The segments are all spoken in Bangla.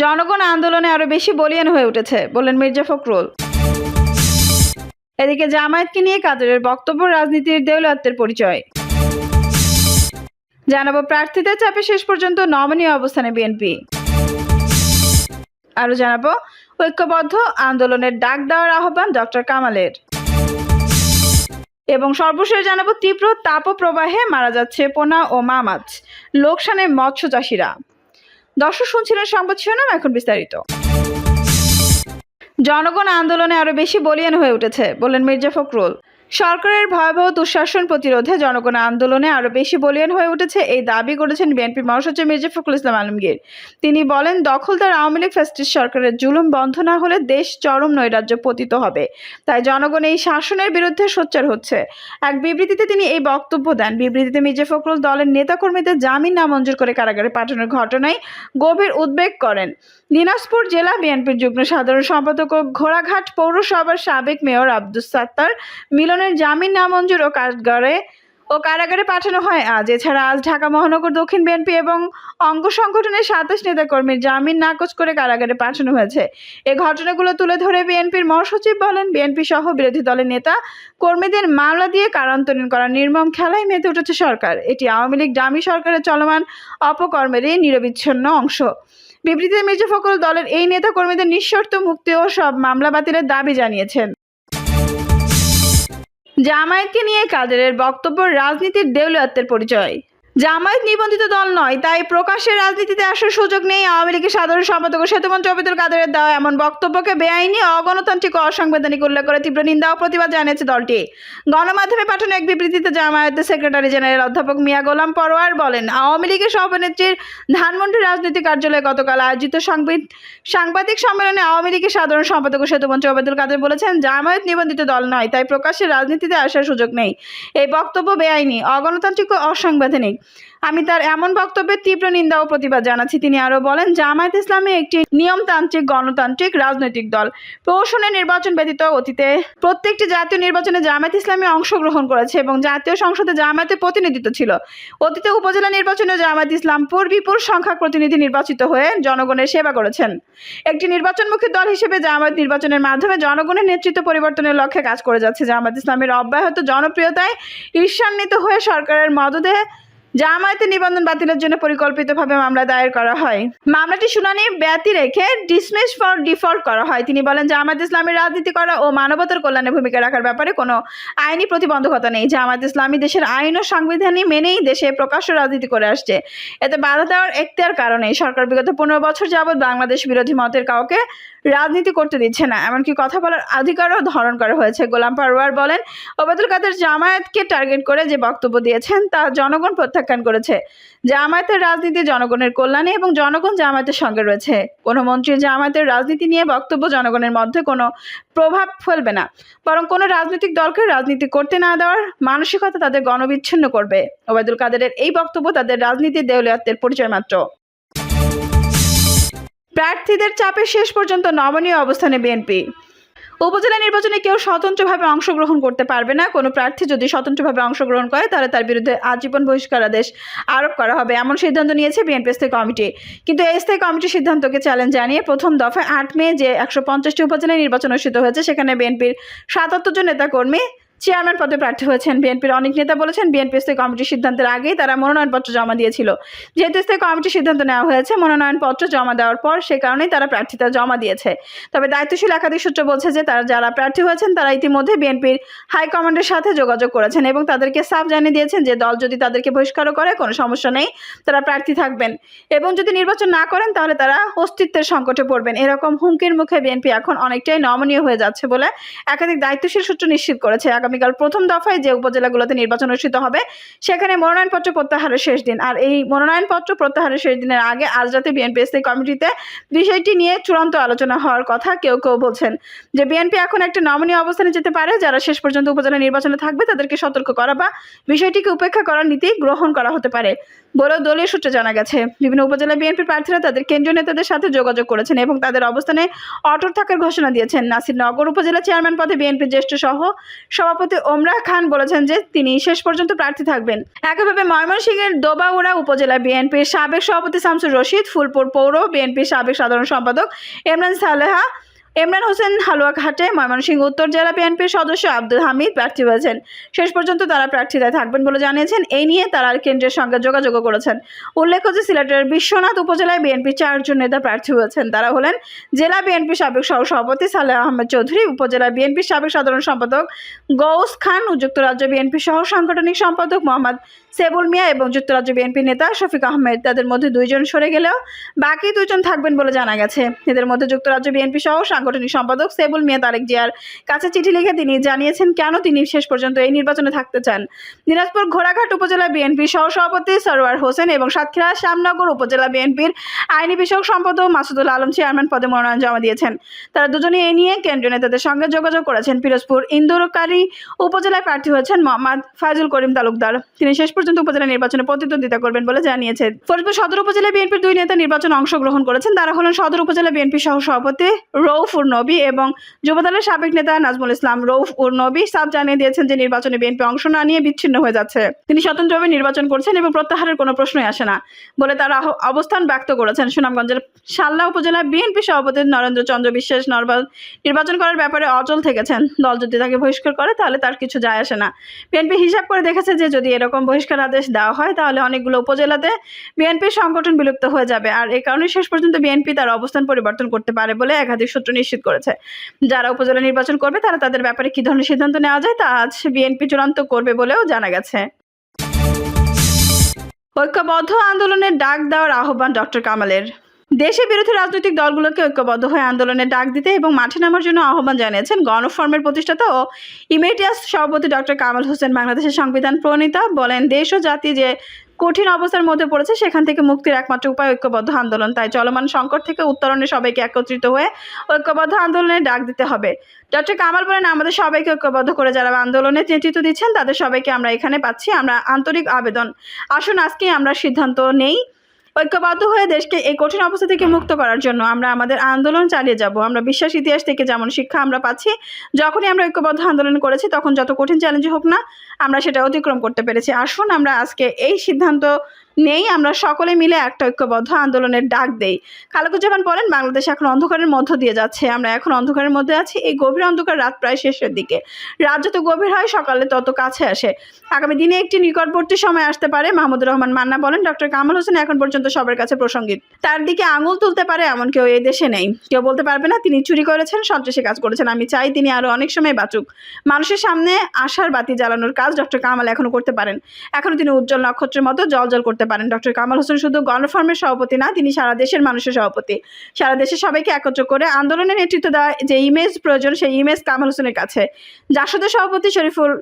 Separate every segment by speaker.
Speaker 1: জনগণ আন্দোলনে আরও বেশি বলিয়ান হয়ে উঠেছে, বললেন মির্জা ফখরুল। এদিকে জামায়াতকে নিয়ে কাদেরের বক্তব্য, রাজনীতির দেউলাত্বের পরিচয়। জানাব প্রার্থীদের চাপে শেষ পর্যন্ত নমনীয় অবস্থানে বিএনপি। আরও জানাব, ঐক্যবদ্ধ আন্দোলনের ডাক দেওয়ার আহ্বান ডক্টর কামালের। এবং সর্বশেষ জানাব, তীব্র তাপপ্রবাহে মারা যাচ্ছে পোনা ও মা মাছ লোকসানে মৎস্য চাষিরা দর্শক শুনছিলেন সংবাদ শিরোনাম, এখন বিস্তারিত। জনগণ আন্দোলনে আরও বেশি বলিয়ান হয়ে উঠেছে, বললেন মির্জা ফখরুল। সরকারের ভয়াবহ দুঃশাসন প্রতিরোধে জনগণ আন্দোলনে আরও বেশি বলিয়ান হয়ে উঠেছে এই দাবি করেছেন বিএনপি মহাসচিব মির্জা ফখরুল ইসলাম আলমগীর। তিনি বলেন, দখলদার আওয়ামী লীগ ফ্যাসিস্ট সরকারের জুলুম বন্ধ না হলে দেশ চরম নৈরাজ্য পতিত হবে। তাই জনগণ এই শাসনের বিরুদ্ধে সোচ্চার হচ্ছে। এক বিবৃতিতে তিনি এই বক্তব্য দেন। বিবৃতিতে মির্জা ফখরুল দলের নেতাকর্মীদের জামিন নামঞ্জুর করে কারাগারে পাঠানোর ঘটনায় গভীর উদ্বেগ করেন। দিনাজপুর জেলা বিএনপির যুগ্ম সাধারণ সম্পাদক ও ঘোড়াঘাট পৌরসভার সাবেক মেয়র আব্দুস সাত্তার মিলনের জামিন নামঞ্জুর ও কারাগারে ও কারাগারে পাঠানো হয় আজ। এছাড়া আজ ঢাকা মহানগর, দক্ষিণ বিএনপি এবং অঙ্গ সংগঠনের সাতাশ নেতাকর্মীর জামিন নাকচ করে কারাগারে পাঠানো হয়েছে। এ ঘটনাগুলো তুলে ধরে বিএনপির মহাসচিব বলেন, বিএনপি সহ বিরোধী দলের নেতা কর্মীদের মামলা দিয়ে কারান্তরীণ করার নির্মম খেলায় মেতে উঠেছে সরকার। এটি আওয়ামী লীগ ডামি সরকারের চলমান অপকর্মেরই নিরবিচ্ছিন্ন অংশ। বিবৃতিতে মির্জা ফখরুল দলের এই নেতা কর্মীদের নিঃশর্ত মুক্তি ও সব মামলা বাতিলের দাবি জানিয়েছেন। জামায়াতকে নিয়ে কাদেরের বক্তব্য রাজনীতির দেউলিয়াত্বের পরিচয়। জামায়াত নিবন্ধিত দল নয়, তাই প্রকাশ্যে রাজনীতিতে আসার সুযোগ নেই আওয়ামী লীগের সাধারণ সম্পাদক সেতুমন্ত্রী অবিদুল কাদেরের দেওয়া এমন বক্তব্যকে বেআইনি অগণতান্ত্রিক অসাংবিধানিক উল্লেখ করে তীব্র নিন্দা ও প্রতিবাদ জানিয়েছে দলটি। গণমাধ্যমে পাঠানো এক বিবৃতিতে জামায়াতের সেক্রেটারি জেনারেল অধ্যাপক মিয়া গোলাম পরোয়ার বলেন, আওয়ামী লীগের সভানেত্রীর ধানমন্ডি রাজনৈতিক কার্যালয়ে গতকাল আয়োজিত সাংবিদ- সাংবাদিক সম্মেলনে আওয়ামী লীগের সাধারণ সম্পাদক সেতুমন্ত্রী ওবায়দুল কাদের বলেছেন, জামায়াত নিবন্ধিত দল নয়, তাই প্রকাশ্যে রাজনীতিতে আসার সুযোগ নেই। এই বক্তব্য বেআইনি, অগণতান্ত্রিক ও অসাংবিধানিক। আমি তার এমন বক্তব্যের তীব্র নিন্দা ও প্রতিবাদ জানাচ্ছি। তিনি আরও বলেন, জামায়াত ইসলামী একটি নিয়মতান্ত্রিক গণতান্ত্রিক রাজনৈতিক দল। প্রহসনের নির্বাচন ব্যতীত অতীতে প্রত্যেকটি জাতীয় নির্বাচনে জামায়াত ইসলামী অংশগ্রহণ করেছে এবং জাতীয় সংসদে জামায়াতের প্রতিনিধিত্ব ছিল। অতীতে উপজেলা নির্বাচনে জামায়াত ইসলামপুর বিপুল সংখ্যক প্রতিনিধি নির্বাচিত হয়ে জনগণের সেবা করেছেন। একটি নির্বাচনমুখী দল হিসেবে জামায়াত নির্বাচনের মাধ্যমে জনগণের নেতৃত্ব পরিবর্তনের লক্ষ্যে কাজ করে যাচ্ছে। জামায়াত ইসলামের অব্যাহত জনপ্রিয়তায় ঈর্ষান্বিত হয়ে সরকারের মদদে জামায়াতের নিবন্ধন বাতিলের জন্য পরিকল্পিতভাবে মামলা দায়ের করা হয়। মামলাটি শুনানি ব্যতি রেখে ডিসমিস ফর ডিফল্ট করা হয়। তিনি বলেন, জামায়াত ইসলামের রাজনীতি করা ও মানবতার কল্যাণে ভূমিকা রাখার ব্যাপারে কোনো আইনি প্রতিবন্ধকতা নেই। জামায়াত ইসলামী দেশের আইন ও সাংবিধানিক মেনেই দেশে প্রকাশ্য রাজনীতি করে আসছে। এতে বাধা দেওয়ার এখতিয়ার কারণে সরকার বিগত পনেরো বছর যাবৎ বাংলাদেশ বিরোধী মতের কাউকে রাজনীতি করতে দিচ্ছে না, এমনকি কথা বলার অধিকারও ধারণ করা হয়েছে। গোলাম পারওয়ার বলেন, ওবায়দুল কাদের জামায়াতকে টার্গেট করে যে বক্তব্য দিয়েছেন, তা জনগণ প্রত্যাখ্যান করেছে। জামায়াতের রাজনীতি জনগণের কল্যাণে এবং জনগণ জামায়াতের সঙ্গে রয়েছে। কোনো মন্ত্রী জামায়াতের রাজনীতি নিয়ে বক্তব্য জনগণের মধ্যে কোনো প্রভাব ফেলবে না। বরং কোনো রাজনৈতিক দলকে রাজনীতি করতে না দেওয়ার মানসিকতা তাদের গণবিচ্ছিন্ন করবে। ওবায়দুল কাদেরের এই বক্তব্য তাদের রাজনীতির দেউলিয়াত্বের পরিচয় মাত্র। প্রার্থীদের চাপে শেষ পর্যন্ত নমনীয় অবস্থানে বিএনপি। উপজেলা নির্বাচনে কেউ স্বতন্ত্রভাবে অংশগ্রহণ করতে পারবে না। কোনো প্রার্থী যদি স্বতন্ত্রভাবে অংশগ্রহণ করে, তাহলে তার বিরুদ্ধে আজীবন বহিষ্কারাদেশ আরোপ করা হবে। এমন সিদ্ধান্ত নিয়েছে বিএনপি স্থায়ী কমিটি। কিন্তু এই স্থায়ী কমিটির সিদ্ধান্তকে চ্যালেঞ্জ জানিয়ে প্রথম দফায় আট মে যে একশো পঞ্চাশটি উপজেলায় নির্বাচন অনুষ্ঠিত হয়েছে, সেখানে বিএনপির সাতাত্তর জন নেতাকর্মী চেয়ারম্যান পদে প্রার্থী হয়েছেন বিএনপির অনেক নেতা বলেছেন বিএনপি স্থায়ী কমিটির সিদ্ধান্তের আগেই তারা মনোনয়নপত্র জমা দিয়েছিল। যেহেতু স্থায়ী কমিটির সিদ্ধান্ত নেওয়া হয়েছে, মনোনয়নপত্র জমা দেওয়ার পর সে কারণেই তারা প্রার্থিতা জমা দিয়েছে। তবে দায়িত্বশীল একাধিক সূত্র বলছে যে তারা যারা প্রার্থী হয়েছেন, তারা ইতিমধ্যে বিএনপির হাইকমান্ডের সাথে যোগাযোগ করেছেন এবং তাদেরকে সাফ জানিয়ে দিয়েছেন যে দল যদি তাদেরকে বহিষ্কারও করে, কোনো সমস্যা নেই, তারা প্রার্থী থাকবেন। এবং যদি নির্বাচন না করেন, তাহলে তারা অস্তিত্বের সংকটে পড়বেন। এরকম হুমকির মুখে বিএনপি এখন অনেকটাই নমনীয় হয়ে যাচ্ছে বলে একাধিক দায়িত্বশীল সূত্র নিশ্চিত করেছে। আগামীকাল প্রথম দফায় যে উপজেলাগুলোতে নির্বাচন অনুষ্ঠিত হবে, সেখানে মনোনয়নপত্র প্রত্যাহারের শেষ দিন। আর এই মনোনয়নপত্র প্রত্যাহারের শেষ দিনের আগে আজ রাতে বিএনপি স্থায়ী কমিটিতে বিষয়টি নিয়ে চূড়ান্ত আলোচনা হওয়ার কথা কেউ কেউ বলছেন যে বিএনপি এখন একটা নমনীয় অবস্থানে যেতে পারে, যারা শেষ পর্যন্ত উপজেলা নির্বাচনে থাকবে তাদেরকে সতর্ক করা বা বিষয়টিকে উপেক্ষা করার নীতি গ্রহণ করা হতে পারে বলেও দলীয় সূত্রে জানা গেছে। বিভিন্ন উপজেলা বিএনপি প্রার্থীরা তাদের কেন্দ্রীয় নেতাদের সাথে যোগাযোগ করেছেন এবং তাদের অবস্থানে অটল থাকার ঘোষণা দিয়েছেন। নাসির নগর উপজেলা চেয়ারম্যান পদে বিএনপি জ্যেষ্ঠ সহ সভাপতি সভাপতি ওমরা খান বলেছেন যে তিনি শেষ পর্যন্ত প্রার্থী থাকবেন। একইভাবে ময়মনসিংহের দোবাউড়া উপজেলা বিএনপির সাবেক সভাপতি শামসুর রশিদ, ফুলপুর পৌর বিএনপির সাবেক সাধারণ সম্পাদক ইমরান সালেহা ইমরান হোসেন হালুয়াঘাটে ময়মনসিংহ উত্তর জেলা বিএনপির সদস্য আব্দুল হামিদ প্রার্থী হয়েছেন। শেষ পর্যন্ত তারা প্রার্থীতায় থাকবেন বলে জানিয়েছেন। এই নিয়ে তারা কেন্দ্রের সঙ্গে যোগাযোগও করেছেন। উল্লেখ্য যে সিলেটের বিশ্বনাথ উপজেলায় বিএনপি চারজন নেতা প্রার্থী হয়েছেন। তারা হলেন জেলা বিএনপি সাবেক সহ সভাপতি সালেহ আহমেদ চৌধুরী, উপজেলা বিএনপির সাবেক সাধারণ সম্পাদক গৌস খান, যুক্তরাজ্য বিএনপি সহ সাংগঠনিক সম্পাদক মোহাম্মদ সেবুল মিয়া এবং যুক্তরাজ্য বিএনপি নেতা শফিক আহমেদ, তাদের মধ্যে দুইজন সরে গেলেও বাকি দুইজন থাকবেন বলে জানা গেছে। এদের মধ্যে যুক্তরাজ্য বিএনপি সহ সাংগঠনিক সম্পাদক সেবুল মিয়া তারেক জিয়ার কাছে চিঠি লিখে তিনি জানিয়েছেন, কেন তিনি শেষ পর্যন্ত এই নির্বাচনে থাকতে চান? দিনাজপুর ঘোড়াঘাট উপজেলা বিএনপি সহ সভাপতি সরোয়ার হোসেন এবং সাতক্ষীরা শ্যামনগর উপজেলা বিএনপির আইনি বিষয়ক সম্পাদক মাসুদুল আলম চেয়ারম্যান পদে মনোনয়ন জমা দিয়েছেন। তারা দুজনেই এ নিয়ে কেন্দ্রীয় নেতাদের সঙ্গে যোগাযোগ করেছেন। পিরোজপুর ইন্দুরকারী উপজেলায় প্রার্থী হয়েছেন মোহাম্মদ ফাইজুল করিম তালুকদার। তিনি শেষ উপজেলা নির্বাচনে প্রতিদ্বন্দ্বিতা করবেন বলে জানিয়েছেন ফরিদপুর সদর উপজেলা বিএনপির দুই নেতা নির্বাচনে অংশগ্রহণ করেছেন। তারা হলেন সদর উপজেলা বিএনপি সহ সভাপতি রৌফ উর নবী এবং যুবদলের সাবেক নেতা নাজমুল ইসলাম। রৌফ উর নবী সাফ জানিয়ে দিয়েছেন যে নির্বাচনে বিএনপি অংশ না নিয়ে বিচ্ছিন্ন হয়ে যাচ্ছে। তিনি স্বতন্ত্রভাবে নির্বাচন করছেন এবং প্রত্যাহারের কোনো প্রশ্নই আসে না বলে তারা অবস্থান ব্যক্ত করেছেন সুনামগঞ্জের সাল্লা উপজেলা বিএনপি সভাপতি নরেন্দ্র চন্দ্র বিশ্বাস। নরবাল নির্বাচন করার ব্যাপারে অচল থেকেছেন। দল যদি তাকে বহিষ্কার করে তাহলে তার কিছু যায় আসে না। বিএনপি হিসাব করে দেখেছে যে যদি এরকম বহিষ্কার আদেশ দেওয়া হয়, তাহলে অনেকগুলো উপজেলাতে বিএনপির সংগঠন বিলুপ্ত হয়ে যাবে। আর এই কারণে শেষ পর্যন্ত বিএনপি তার অবস্থান পরিবর্তন করতে পারে বলে একাধিক সূত্র নিশ্চিত করেছে। যারা উপজেলা নির্বাচন করবে, তারা তাদের ব্যাপারে কি ধরনের সিদ্ধান্ত নেওয়া যায়, তা আজ বিএনপি চূড়ান্ত করবে বলেও জানা গেছে। ঐক্যবদ্ধ আন্দোলনের ডাক দেওয়ার আহ্বান ডক্টর কামালের। দেশে বিরোধী রাজনৈতিক দলগুলোকে ঐক্যবদ্ধ হয়ে আন্দোলনের ডাক দিতে এবং মাঠে নামার জন্য আহ্বান জানিয়েছেন গণফর্মের প্রতিষ্ঠাতা ও ইমেটিয়াস সভাপতি ডক্টর কামাল হোসেন বাংলাদেশের সংবিধান প্রণীতা। বলেন, দেশ ও জাতি যে কঠিন অবস্থার মধ্যে পড়েছে, সেখান থেকে মুক্তির একমাত্র উপায় ঐক্যবদ্ধ আন্দোলন। তাই চলমান সংকট থেকে উত্তরণে সবাইকে একত্রিত হয়ে ঐক্যবদ্ধ আন্দোলনের ডাক দিতে হবে। ডক্টর কামাল বলেন, আমাদের সবাইকে ঐক্যবদ্ধ করে যারা আন্দোলনে নেতৃত্ব দিচ্ছেন, তাদের সবাইকে আমরা এখানে পাচ্ছি। আমরা আন্তরিক আবেদন। আসুন, আজকেই আমরা সিদ্ধান্ত নেই। ঐক্যবদ্ধ হয়ে দেশকে এই কঠিন অবস্থা থেকে মুক্ত করার জন্য আমরা আমাদের আন্দোলন চালিয়ে যাব। আমরা বিশ্বাস, ইতিহাস থেকে যেমন শিক্ষা আমরা পাচ্ছি, যখনই আমরা ঐক্যবদ্ধ আন্দোলন করেছি, তখন যত কঠিন চ্যালেঞ্জ হোক না, আমরা সেটা অতিক্রম করতে পেরেছি। আসুন আমরা আজকে এই সিদ্ধান্ত নেই, আমরা সকলে মিলে একটা ঐক্যবদ্ধ আন্দোলনের ডাক দেই। খালেকুজ্জামান বলেন, বাংলাদেশ এখন অন্ধকারের মধ্য দিয়ে যাচ্ছে। আমরা এখন অন্ধকারের মধ্যে আছি, এই গভীর অন্ধকার রাত প্রায় শেষের দিকে। রাত যত গভীর হয়, সকালে তত কাছে আসে। আগামী দিনে একটি নিকটবর্তী সময় আসতে পারে। মাহমুদুর রহমান মান্না বলেন, ডক্টর কামাল হোসেন এখন পর্যন্ত সবার কাছে প্রসঙ্গিক তার দিকে আঙুল তুলতে পারে এমন কেউ এই দেশে নেই। কেউ বলতে পারবে না, তিনি চুরি করেছেন, সন্ত্রাসী কাজ করেছেন। আমি চাই তিনি আরও অনেক সময় বাঁচুক। মানুষের সামনে আশার বাতি জ্বালানোর কাজ ডক্টর কামাল এখনও করতে পারেন। এখনও তিনি উজ্জ্বল নক্ষত্রের মতো জল জল করতে পারেন। ডক্টর কামাল হোসেন শুধু গণফর্মের সভাপতি না, তিনি সারা দেশের মানুষের সভাপতি। সারা দেশের সবাইকে একত্র করে আন্দোলনের নেতৃত্ব দেওয়া যে ইমেজ প্রয়োজন, সেই ইমেজ কামাল হোসেনের কাছে। জাসদের সভাপতি শরীফুল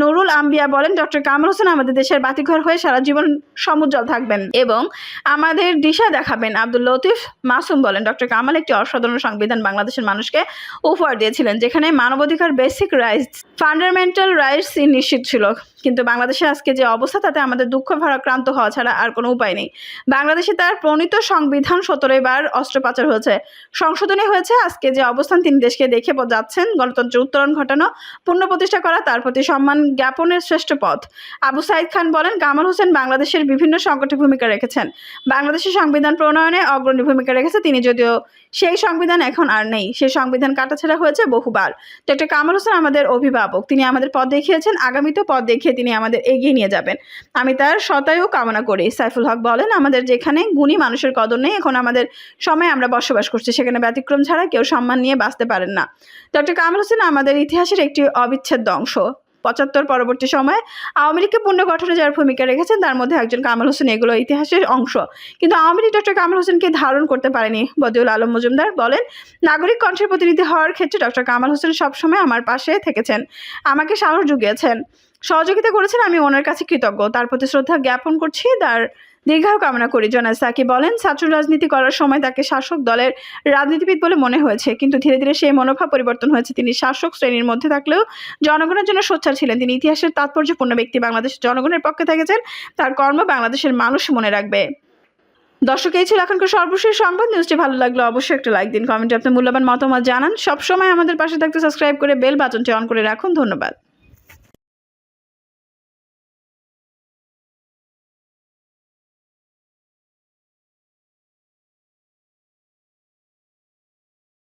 Speaker 1: নুরুল আম্বিয়া বলেন, ডক্টর কামাল হোসেন আমাদের দেশের বাতিঘর হয়ে সারা জীবন সমুজ্জ্বল থাকবেন এবং আমাদের দিশা দেখাবেন। আব্দুল লতিফ মাসুম বলেন, ডক্টর কামাল একটি অসাধারণ সংবিধান বাংলাদেশের মানুষকে উপহার দিয়েছিলেন, যেখানে মানবাধিকার বেসিক রাইটস ফান্ডামেন্টাল রাইটস নিশ্চিত ছিল। কিন্তু বাংলাদেশে আজকে যে অবস্থা, তাতে আমাদের দুঃখ ভারাক্রান্ত হওয়া ছাড়া আর কোনো উপায় নেই। বাংলাদেশে তার প্রণীত সংবিধান সতেরোই বার অস্ত্রোপাচার হয়েছে। সংশোধনী হয়েছে, আজকে যে অবস্থান তিনি দেশকে দেখে যাচ্ছেন গণতন্ত্রের উত্তরণ ঘটানো পূর্ণ প্রতিষ্ঠা করা, তার প্রতি সম্মান জ্ঞাপনের শ্রেষ্ঠ পথ। আবু সাইদ খান বলেন, কামাল হোসেন বাংলাদেশের বিভিন্ন সংকটে ভূমিকা রেখেছেন। বাংলাদেশের সংবিধান প্রণয়নে অগ্রণী ভূমিকা রেখেছে তিনি, যদিও সেই সংবিধান এখন আর নেই। সেই সংবিধান কাটাছেড়া হয়েছে বহুবার। ডক্টর কামাল হোসেন আমাদের অভিভাবক, তিনি আমাদের পথ দেখিয়েছেন, আগামীতেও পথ দেখিয়ে তিনি আমাদের এগিয়ে নিয়ে যাবেন। আমি তার শতায়ু কামনা করি। সাইফুল হক বলেন, আমাদের যেখানে গুণী মানুষের কদর নেই, এখন আমাদের সময় আমরা বসবাস করছি। সেখানে ব্যতিক্রম ছাড়া কেউ সম্মান নিয়ে বাঁচতে পারেন না। ডক্টর কামাল হোসেন আমাদের ইতিহাসের একটি অবিচ্ছেদ্য অংশ। পঁচাত্তর পরবর্তী সময়ে আওয়ামী লীগকে পুনর্গঠনে যার ভূমিকা রেখেছেন, তার মধ্যে একজন কামাল হোসেন, এগুলো ইতিহাসের অংশ। কিন্তু আওয়ামী লীগ ডক্টর কামাল হোসেনকে ধারণ করতে পারেনি বদিউল আলম মজুমদার বলেন, নাগরিক কণ্ঠের প্রতিনিধি হওয়ার ক্ষেত্রে ডক্টর কামাল হোসেন সবসময় আমার পাশে থেকেছেন। আমাকে সাহস জুগিয়েছেন। সহযোগিতা করেছেন, আমি ওনার কাছে কৃতজ্ঞ। তার প্রতি শ্রদ্ধা জ্ঞাপন করছি, তার দীর্ঘায়ু কামনা করি জোনাস সাকি বলেন, ছাত্র রাজনীতি করার সময় তাকে শাসক দলের রাজনীতিবিদ বলে মনে হয়েছে, কিন্তু ধীরে ধীরে সেই মনোভাব পরিবর্তন হয়েছে। তিনি শাসক শ্রেণির মধ্যে থাকলেও জনগণের জন্য সোচ্চার ছিলেন। তিনি ইতিহাসের তাৎপর্যপূর্ণ ব্যক্তি, বাংলাদেশের জনগণের পক্ষে থেকেছেন, তার কর্ম বাংলাদেশের মানুষ মনে রাখবে। দর্শক, এই ছিল এখনকার সর্বশেষ সংবাদ। নিউজটি ভালো লাগল অবশ্যই একটা লাইক দিন, কমেন্টে আপনার মূল্যবান মতামত জানান। সবসময় আমাদের পাশে থাকতে সাবস্ক্রাইব করে বেল বাটনটি অন করে রাখুন। ধন্যবাদ।